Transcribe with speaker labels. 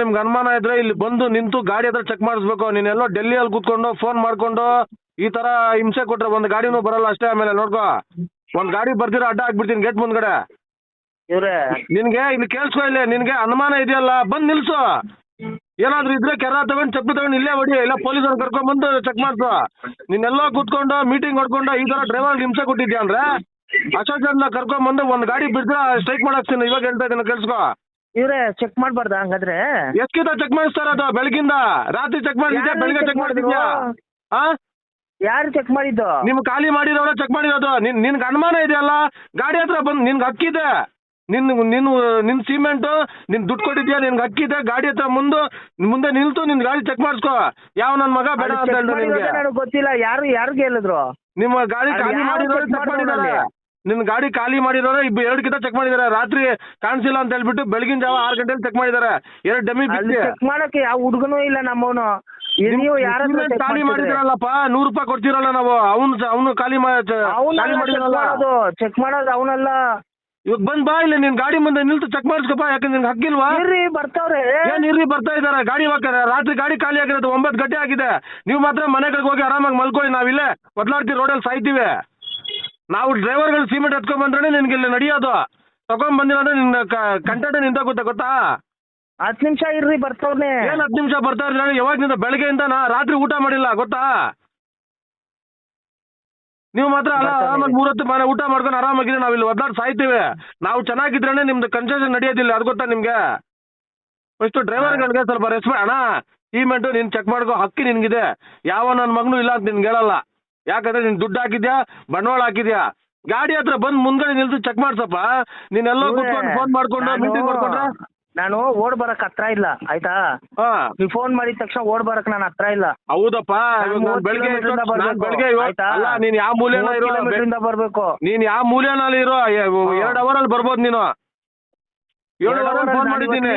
Speaker 1: ನಿಮ್ಗೆ ಅನುಮಾನ ಇದ್ರೆ ಇಲ್ಲಿ ಬಂದು ನಿಂತು ಗಾಡಿ ಹತ್ರ ಚೆಕ್ ಮಾಡಿಸ್ಬೇಕು. ನೀನೆಲ್ಲೋ ಡೆಲ್ಲಿಯಲ್ಲಿ ಕೂತ್ಕೊಂಡು ಫೋನ್ ಮಾಡ್ಕೊಂಡು ಈ ತರ ಹಿಂಸೆ ಕೊಟ್ರೆ ಒಂದು ಗಾಡಿನೂ ಬರಲ್ಲ ಅಷ್ಟೇ ಆಮೇಲೆ ನೋಡ್ಕೋ. ಒಂದು ಗಾಡಿ ಬರ್ದಿರ ಅಡ್ಡ ಹಾಕ್ಬಿಡ್ತೀನಿ ಗೇಟ್ ಮುಂದ್ಗಡೆ.
Speaker 2: ಇವ್ರೆ.
Speaker 1: ನಿನ್ಗೆ ಇಲ್ಲಿ ಕೇಳಿಸ್ಕೊ ಇಲ್ಲಿ ನಿನ್ಗೆ ಅನುಮಾನ ಇದೆಯಲ್ಲ ಬಂದ್ ನಿಲ್ಸು. ಏನಾದ್ರೂ ಇದ್ರೆ ಕೆರ ತಗೊಂಡು ಚಪ್ಪಿ ತಗೊಂಡ್ ಇಲ್ಲೇ ಹೊಡಿ ಇಲ್ಲ ಪೊಲೀಸರು ಕರ್ಕೊಂಡ್ ಬಂದು ಚೆಕ್ ಮಾಡ್ಸು. ನಿನ್ನೆಲ್ಲಾ ಕೂತ್ಕೊಂಡು ಮೀಟಿಂಗ್ ಹೊಡ್ಕೊಂಡು ಈ ತರ ಡ್ರೈವರ್ ಹಿಂಸೆ ಕೊಟ್ಟಿದ್ಯಾ ಅಂದ್ರೆ ಅಶೋಕ್ ಕರ್ಕೊಂಡ್ ಬಂದು ಒಂದ್ ಗಾಡಿ ಬಿಡ್ದ್ರೆ ಸ್ಟ್ರೈಕ್ ಮಾಡಾಕ್ತೀನಿ ಇವಾಗ ಹೇಳ್ತಾ ಇದ್ದೀನಿ ಕೇಳಿಸ್ಕೊ.
Speaker 2: ಇವ್ರೆ ಚೆಕ್ ಮಾಡ್ಬಾರ್ದ ಹಂಗಾದ್ರೆ?
Speaker 1: ಎಷ್ಟಿದ ಚೆಕ್ ಮಾಡಿಸ್ತಾರ ಅದು ಬೆಳಗಿಂದ? ರಾತ್ರಿ ಚೆಕ್ ಮಾಡಿದ್ಯಾ
Speaker 2: ಯಾರು
Speaker 1: ಬೆಳಿಗ್ಗೆ
Speaker 2: check
Speaker 1: ಚೆಕ್ ಮಾಡಿದ್ಯಾ ಆ?
Speaker 2: ಯಾರು ಚೆಕ್ ಮಾಡಿದ್ದು?
Speaker 1: ನಿಮ್ ಖಾಲಿ ಮಾಡಿದವರ ಚೆಕ್ ಮಾಡಿರೋದು. ನಿನ್ ನಿನ್ಗೆ ಅನುಮಾನ ಇದೆಯಲ್ಲ? ಗಾಡಿ ಹತ್ರ ಬಂದು ನಿನ್ಗೆ ಹಕ್ಕಿದೆ ನಿನ್ ನಿನ್ ನಿನ್ ಸಿಮೆಂಟ್ ನಿನ್ ದುಡ್ಡು ಕೊಟ್ಟಿದ್ಯಾ? ನಿನ್ಗೆ ಹಕ್ಕಿದೆ ಗಾಡಿ ಹತ್ರ ಮುಂದೆ ಮುಂದೆ ನಿಲ್ತು ನಿನ್ ಗಾಡಿ ಚೆಕ್ ಮಾಡಿಸ್ಕೋ. ಯಾವ ನನ್ ಮಗ ಬೇಡ ಅಂತ ಹೇಳ್ದ ನಿನ್ಗೆ
Speaker 2: ನನಗೆ ಗೊತ್ತಿಲ್ಲ. ಯಾರು ಯಾರಿಗೆ ಹೇಳಿದ್ರು?
Speaker 1: ನಿಮ್ಮ ಗಾಡಿ ಖಾಲಿ
Speaker 2: ಯಾರು
Speaker 1: ಮಾಡಿರೋರು
Speaker 2: check
Speaker 1: ಚೆಕ್ ಮಾಡಿದ್ದಾರೆ? ನಿನ್ ಗಾಡಿ ಖಾಲಿ ಮಾಡಿರೋರು ಇಬ್ಬ ಎರಡು ಕಿತ ಚೆಕ್ ಮಾಡಿದ್ದಾರೆ ರಾತ್ರಿ ಕಾಣಿಸಿಲ್ಲ ಅಂತ ಹೇಳ್ಬಿಟ್ಟು ಬೆಳಗಿನ ಜಾವ ಆರು ಗಂಟೆಲಿ ಚೆಕ್ ಮಾಡಿದ್ದಾರೆ ಎರಡು ಡಮ್ಮಿ
Speaker 2: ಚೆಕ್ ಮಾಡಕ್ಕೆ ಯಾವ ಹುಡುಗನೂ ಇಲ್ಲ ನಮ್ಮವನು. ನೀವು ಯಾರು
Speaker 1: ಖಾಲಿ ಮಾಡಿದ್ರಲ್ಲಪ್ಪ ನೂರು ರೂಪಾಯಿ ಕೊಡ್ತಿರಲ್ಲ ನಾವು. ಅವನು ಅವನು ಖಾಲಿ
Speaker 2: ಮಾಡೋದು ಚೆಕ್ ಮಾಡೋದು ಅವನಲ್ಲ.
Speaker 1: ಇವಾಗ ಬಂದ್ ಬಾ ಇಲ್ಲ ನಿನ್ ಗಾಡಿ ಮುಂದೆ ನಿಲ್ತು ಚೆಕ್ ಮಾಡಿಸ್ಕೊಪ್ಪ ಯಾಕಂದ್ರೆ ನಿನ್ಗೆ ಹಕ್ಕಿಲ್ವಾ?
Speaker 2: ಇರ್ರಿ ಬರ್ತಾವ್ರೆ.
Speaker 1: ಏನ್ ಇರ್ರಿ ಬರ್ತಾ ಇದಾರೆ. ಗಾಡಿ ಹೋಗ್ತಾರೆ ರಾತ್ರಿ ಗಾಡಿ ಖಾಲಿ ಆಗಿರೋದು ಒಂಬತ್ತು ಗಂಟೆ ಆಗಿದೆ. ನೀವು ಮಾತ್ರ ಮನೆಗಳಿಗೆ ಹೋಗಿ ಆರಾಮಾಗಿ ಮಲ್ಕೊಳ್ಳಿ ನಾವಿಲ್ಲೇ. ಒದ್ಲಾಡ್ತೀವಿ ರೋಡಲ್ಲಿ ಸಾಯ್ತೀವಿ. ನಾವು ಡ್ರೈವರ್ಗಳು ಸಿಮೆಂಟ್ ಎತ್ಕೊಂಡ್ ಬಂದ್ರೆ ನಿನ್ಗೆ ಇಲ್ಲಿ ನಡೆಯೋದು. ತಗೊಂಡ್ ಬಂದಿಲ್ಲ ಅಂದ್ರೆ ನಿನ್ನ ಕಂಟೆಂಟ್ ನಿಂತ ಗೊತ್ತಾ?
Speaker 2: ಹತ್ತು ನಿಮಿಷ ಇರ್ರಿ ಬರ್ತವ್ನೆ.
Speaker 1: ಏನ್ ಹತ್ತು ನಿಮಿಷ ಬರ್ತಾ ಇರ್ಲಿಲ್ಲ ಯಾವಾಗಿಂದ? ಬೆಳಗ್ಗೆಯಿಂದ ನಾ ರಾತ್ರಿ ಊಟ ಮಾಡಿಲ್ಲ ಗೊತ್ತಾ? ನೀವು ಮಾತ್ರ ಆರಾಮಾಗಿ ಮೂರತ್ತು ಮನೆ ಊಟ ಮಾಡ್ಕೊಂಡು ಆರಾಮಾಗಿದ್ರೆ ನಾವ್ ಇಲ್ಲಿ ಒದ್ದಾಡ್ ಸಾಯ್ತೀವಿ. ನಾವು ಚೆನ್ನಾಗಿದ್ರೇನೆ ನಿಮ್ದು ಕನ್ಸೆಷನ್ ನಡೆಯೋದಿಲ್ಲ ಅದು ಗೊತ್ತಾ ನಿಮ್ಗೆ? ಫಸ್ಟ್ ಡ್ರೈವರ್ಗಳಿಗೆ ಸ್ವಲ್ಪ ರೆಸ್ಪೆಕ್ಟ್ ಅಣ್ಣ ಸಿಮೆಂಟ್ ನೀನ್ ಚೆಕ್ ಮಾಡ್ಕೋ ಹಕ್ಕಿ ನಿನ್ಗಿದೆ. ಯಾವ ನನ್ನ ಮಗನು ಇಲ್ಲ ಅಂತ ನಿನ್ಗೆ ಹೇಳಲ್ಲ. ಯಾಕಂದ್ರೆ ನೀನ್ ದುಡ್ಡು ಹಾಕಿದ್ಯಾ? ಬಂಡವಾಳ ಹಾಕಿದ್ಯಾ? ಗಾಡಿ ಹತ್ರ ಬಂದು ಮುಂದ್ಗಡೆ ನಿಲ್ದು ಚೆಕ್ ಮಾಡ್ಸಪ್ಪ. ನೀನೆಲ್ಲ
Speaker 2: ಕುತ್ಕೊಂಡು
Speaker 1: ಕೂತ್ಕೊಂಡು ಫೋನ್ ಮಾಡ್ಕೊಂಡು ಮೀಟಿಂಗ್ ಮಾಡ್ಕೊಂಡ್ರೆ?
Speaker 2: ನಾನು ಓಡ್ ಬರಕ್ ಹತ್ರ ಇಲ್ಲ ಆಯ್ತಾ?
Speaker 1: ಹಾ.
Speaker 2: ನೀವು ಫೋನ್ ಮಾಡಿದ ತಕ್ಷಣ ಓಡ್ ಬರಕ್ ನಾನು ಹತ್ರ ಇಲ್ಲ.
Speaker 1: ಹೌದಪ್ಪ ಇವಾಗ ನಾನ್ ಬೆಳಗ್ಗೆ
Speaker 2: ಕಿಲೋಮೀಟ್ರಿಂದ
Speaker 1: ನಾನ್
Speaker 2: ಬರ್ಬೇಕು,
Speaker 1: ಬೆಳಗ್ಗೆ
Speaker 2: ಆಯ್ತಾ?
Speaker 1: ಅಲ್ಲ ನೀನ್ ಯಾವ ಮೂಲೆನ ಇರೋ
Speaker 2: ಬರ್ಬೇಕು.
Speaker 1: ನೀನ್ ಯಾವ ಮೂಲೆನಲ್ಲಿ ಇರೋ ಎರಡ್ ಅವರ್ ಅಲ್ಲಿ ಬರ್ಬೋದು ನೀನು. ಏಳು
Speaker 2: ಎರಡು
Speaker 1: ಅವರಲ್ಲಿ ಫೋನ್ ಮಾಡಿದ್ದೀನಿ.